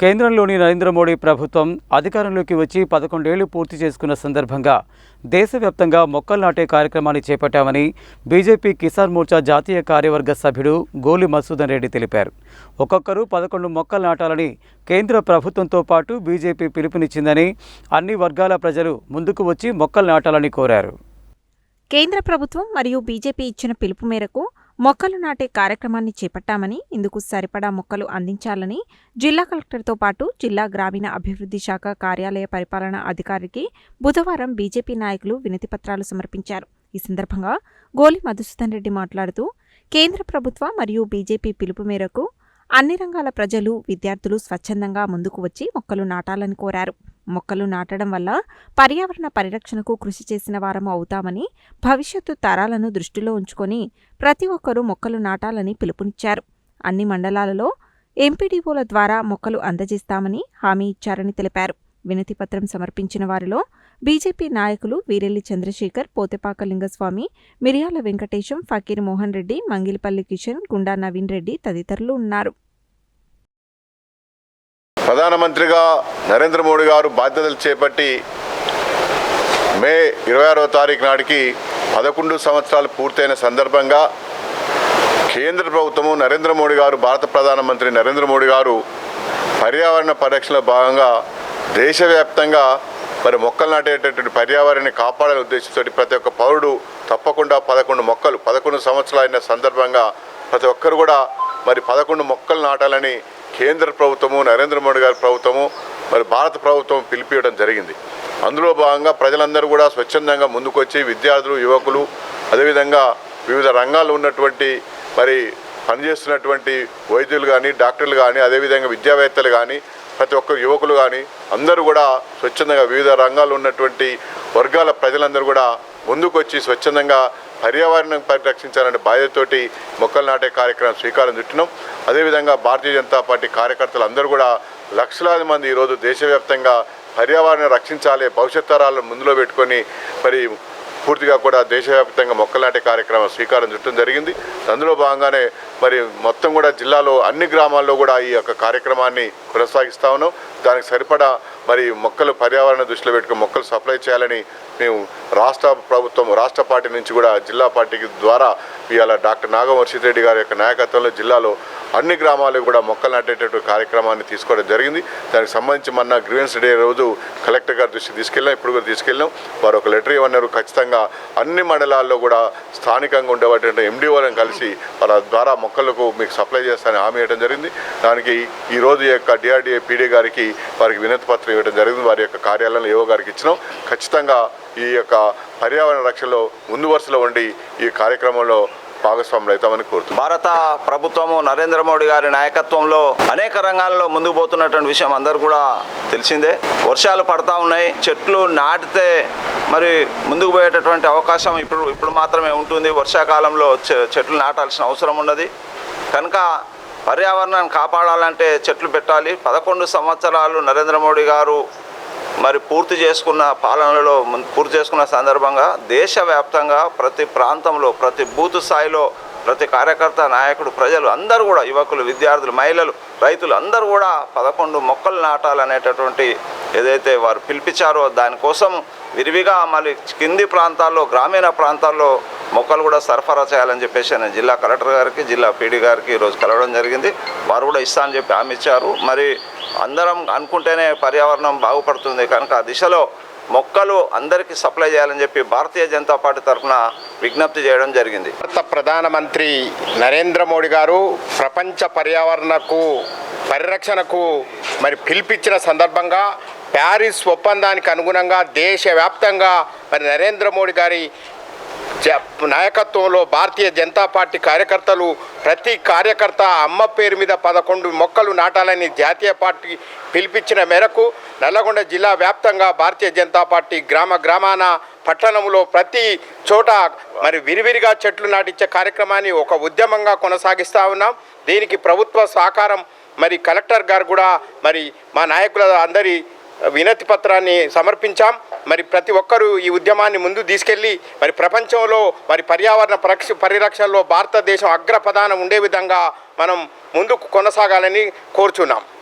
కేంద్రంలోని నరేంద్ర మోడీ ప్రభుత్వం అధికారంలోకి వచ్చి పదకొండేళ్ళు పూర్తి చేసుకున్న సందర్భంగా దేశవ్యాప్తంగా మొక్కలు నాటే కార్యక్రమాన్ని చేపట్టామని బీజేపీ కిసాన్ మోర్చా జాతీయ కార్యవర్గ సభ్యుడు గోలి మసూదన్ రెడ్డి తెలిపారు. ఒక్కొక్కరు పదకొండు మొక్కలు నాటాలని కేంద్ర ప్రభుత్వంతో పాటు బీజేపీ పిలుపునిచ్చిందని అన్ని వర్గాల ప్రజలు ముందుకు వచ్చి మొక్కలు నాటాలని కోరారు. కేంద్ర ప్రభుత్వం మరియు బీజేపీ ఇచ్చిన పిలుపు మేరకు మొక్కలు నాటే కార్యక్రమాన్ని చేపట్టామని ఇందుకు సరిపడా మొక్కలు అందించాలని జిల్లా కలెక్టర్తో పాటు జిల్లా గ్రామీణ అభివృద్ధి శాఖ కార్యాలయ పరిపాలనా అధికారికి బుధవారం బీజేపీ నాయకులు వినతిపత్రాలు సమర్పించారు. ఈ సందర్భంగా గోలి మధుసూదన్ రెడ్డి మాట్లాడుతూ కేంద్ర ప్రభుత్వ మరియు బీజేపీ పిలుపు మేరకు అన్ని రంగాల ప్రజలు విద్యార్థులు స్వచ్ఛందంగా ముందుకు వచ్చి మొక్కలు నాటాలని కోరారు. మొక్కలు నాటడం వల్ల పర్యావరణ పరిరక్షణకు కృషి చేసిన వారం అవుతామని భవిష్యత్తు తరాలను దృష్టిలో ఉంచుకొని ప్రతి ఒక్కరూ మొక్కలు నాటాలని పిలుపునిచ్చారు. అన్ని మండలాలలో ఎంపీడీఓల ద్వారా మొక్కలు అందజేస్తామని హామీ ఇచ్చారని తెలిపారు. వినతిపత్రం సమర్పించిన వారిలో బీజేపీ నాయకులు వీరెల్లి చంద్రశేఖర్ పోతెపాక లింగస్వామి మిరియాల వెంకటేశం ఫకీర్ మోహన్ రెడ్డి మంగిలిపల్లి కిషన్ గుండా నవీన్ రెడ్డి తదితరులు ఉన్నారు. ప్రధానమంత్రిగా నరేంద్ర మోడీ గారు బాధ్యతలు చేపట్టి మే ఇరవై ఆరో తారీఖు నాటికి పదకొండు సంవత్సరాలు పూర్తయిన సందర్భంగా కేంద్ర ప్రభుత్వము నరేంద్ర మోడీ గారు భారత ప్రధానమంత్రి నరేంద్ర మోడీ గారు పర్యావరణ పరిరక్షణలో భాగంగా దేశవ్యాప్తంగా మరి మొక్కలు నాటేటటువంటి పర్యావరణాన్ని కాపాడాలనే ఉద్దేశంతో ప్రతి ఒక్క పౌరుడు తప్పకుండా పదకొండు మొక్కలు పదకొండు సంవత్సరాలు అయిన సందర్భంగా ప్రతి ఒక్కరు కూడా మరి పదకొండు మొక్కలు నాటాలని కేంద్ర ప్రభుత్వము నరేంద్ర మోడీ గారి ప్రభుత్వము మరి భారత ప్రభుత్వం పిలిపియడం జరిగింది. అందులో భాగంగా ప్రజలందరూ కూడా స్వచ్ఛందంగా ముందుకొచ్చి విద్యార్థులు యువకులు అదేవిధంగా వివిధ రంగాల్లో ఉన్నటువంటి మరి పనిచేస్తున్నటువంటి వైద్యులు కానీ డాక్టర్లు కానీ అదేవిధంగా విద్యావేత్తలు కానీ ప్రతి ఒక్క యువకులు కానీ అందరూ కూడా స్వచ్ఛందంగా వివిధ రంగాల్లో ఉన్నటువంటి వర్గాల ప్రజలందరూ కూడా ముందుకొచ్చి స్వచ్ఛందంగా పర్యావరణం పరిరక్షించాలనే బాధ్యతతోటి మొక్కలు నాటే కార్యక్రమం శ్రీకారం చుట్టినాం. అదేవిధంగా భారతీయ జనతా పార్టీ కార్యకర్తలు అందరూ కూడా లక్షలాది మంది ఈరోజు దేశవ్యాప్తంగా పర్యావరణం రక్షించాలి భవిష్యత్ తరాలను ముందులో పెట్టుకొని మరి పూర్తిగా కూడా దేశవ్యాప్తంగా మొక్కలు నాటే కార్యక్రమం శ్రీకారం చుట్టడం జరిగింది. అందులో భాగంగానే మరి మొత్తం కూడా జిల్లాలో అన్ని గ్రామాల్లో కూడా ఈ యొక్క కార్యక్రమాన్ని కొనసాగిస్తా ఉన్నాం. దానికి సరిపడా మరి మొక్కలు పర్యావరణ దృష్టిలో పెట్టుకుని మొక్కలు సప్లై చేయాలని మేము రాష్ట్ర ప్రభుత్వం రాష్ట్ర పార్టీ నుంచి కూడా జిల్లా పార్టీకి ద్వారా ఇవాళ డాక్టర్ నాగవర్షిత్ రెడ్డి గారి యొక్క నాయకత్వంలో జిల్లాలో అన్ని గ్రామాలకు కూడా మొక్కలు నాటేటటువంటి కార్యక్రమాన్ని తీసుకోవడం జరిగింది. దానికి సంబంధించి మొన్న గ్రీవెన్స్ డే రోజు కలెక్టర్ గారి దృష్టి తీసుకెళ్ళాం ఇప్పుడు కూడా తీసుకెళ్ళాం వారు ఒక లెటర్ ఇవ్వన్నారు ఖచ్చితంగా అన్ని మండలాల్లో కూడా స్థానికంగా ఉండేటువంటి ఎండిఓలను కలిసి వాళ్ళ ద్వారా మొక్కలకు మీకు సప్లై చేస్తానని హామీ ఇవ్వడం జరిగింది. దానికి ఈ రోజు యొక్క డిఆర్డిఏ పీడీ గారికి వారికి వినతి పత్రం ఇవ్వడం జరిగింది. వారి యొక్క కార్యాలయంలో ఏవో గారికి ఇచ్చినాం. ఖచ్చితంగా ఈ యొక్క పర్యావరణ రక్షణలో ముందు వరుసలో ఉండి ఈ కార్యక్రమంలో భాగస్వాములు అవుతామని కోరుతున్నాం. భారత ప్రభుత్వము నరేంద్ర మోడీ గారి నాయకత్వంలో అనేక రంగాల్లో ముందుకు పోతున్నటువంటి విషయం అందరు కూడా తెలిసిందే. వర్షాలు పడతా ఉన్నాయి. చెట్లు నాటితే మరి ముందుకు పోయేటటువంటి అవకాశం ఇప్పుడు ఇప్పుడు మాత్రమే ఉంటుంది. వర్షాకాలంలో చె- చెట్లు నాటాల్సిన అవసరం ఉన్నది. కనుక పర్యావరణాన్ని కాపాడాలంటే చెట్లు పెట్టాలి. పదకొండు సంవత్సరాలు నరేంద్ర మోడీ గారు మరి పూర్తి చేసుకున్న పాలనలో పూర్తి చేసుకున్న సందర్భంగా దేశవ్యాప్తంగా ప్రతి ప్రాంతంలో ప్రతి బూత్ స్థాయిలో ప్రతి కార్యకర్త నాయకుడు ప్రజలు అందరూ కూడా యువకులు విద్యార్థులు మహిళలు రైతులు అందరూ కూడా పదకొండు మొక్కలు నాటాలనేటటువంటి ఏదైతే వారు పిలిపించారో దానికోసం విరివిగా మళ్ళీ కింది ప్రాంతాల్లో గ్రామీణ ప్రాంతాల్లో మొక్కలు కూడా సరఫరా చేయాలని చెప్పేసి నేను జిల్లా కలెక్టర్ గారికి జిల్లా పీడీ గారికి ఈరోజు కలవడం జరిగింది. వారు కూడా ఇస్తా అని చెప్పి హామీ ఇచ్చారు. మరి అందరం అనుకుంటేనే పర్యావరణం బాగుపడుతుంది కనుక ఆ దిశలో మొక్కలు అందరికీ సప్లై చేయాలని చెప్పి భారతీయ జనతా పార్టీ తరఫున విజ్ఞప్తి చేయడం జరిగింది. భారత ప్రధానమంత్రి నరేంద్ర మోడీ గారు ప్రపంచ పర్యావరణకు పరిరక్షణకు మరి పిలిపించిన సందర్భంగా ప్యారిస్ ఒప్పందానికి అనుగుణంగా దేశవ్యాప్తంగా మరి నరేంద్ర మోడీ గారి జ- నాయకత్వంలో భారతీయ జనతా పార్టీ కార్యకర్తలు ప్రతి కార్యకర్త అమ్మ పేరు మీద పదకొండు మొక్కలు నాటాలని జాతీయ పార్టీ పిలిపించిన మేరకు నల్లగొండ జిల్లా వ్యాప్తంగా భారతీయ జనతా పార్టీ గ్రామ గ్రామాన పట్టణంలో ప్రతి చోట మరి విరివిరిగా చెట్లు నాటించే కార్యక్రమాన్ని ఒక ఉద్యమంగా కొనసాగిస్తూ ఉన్నాం. దీనికి ప్రభుత్వ సహకారం మరి కలెక్టర్ గారు కూడా మరి మా నాయకుల అందరి వినతి పత్రాన్ని సమర్పించాం. మరి ప్రతి ఒక్కరూ ఈ ఉద్యమాన్ని ముందు తీసుకెళ్ళి మరి ప్రపంచంలో మరి పర్యావరణ పరక్ష పరిరక్షణలో భారతదేశం అగ్రప్రధానం ఉండే విధంగా మనం ముందుకు కొనసాగాలని కోరుచున్నాం.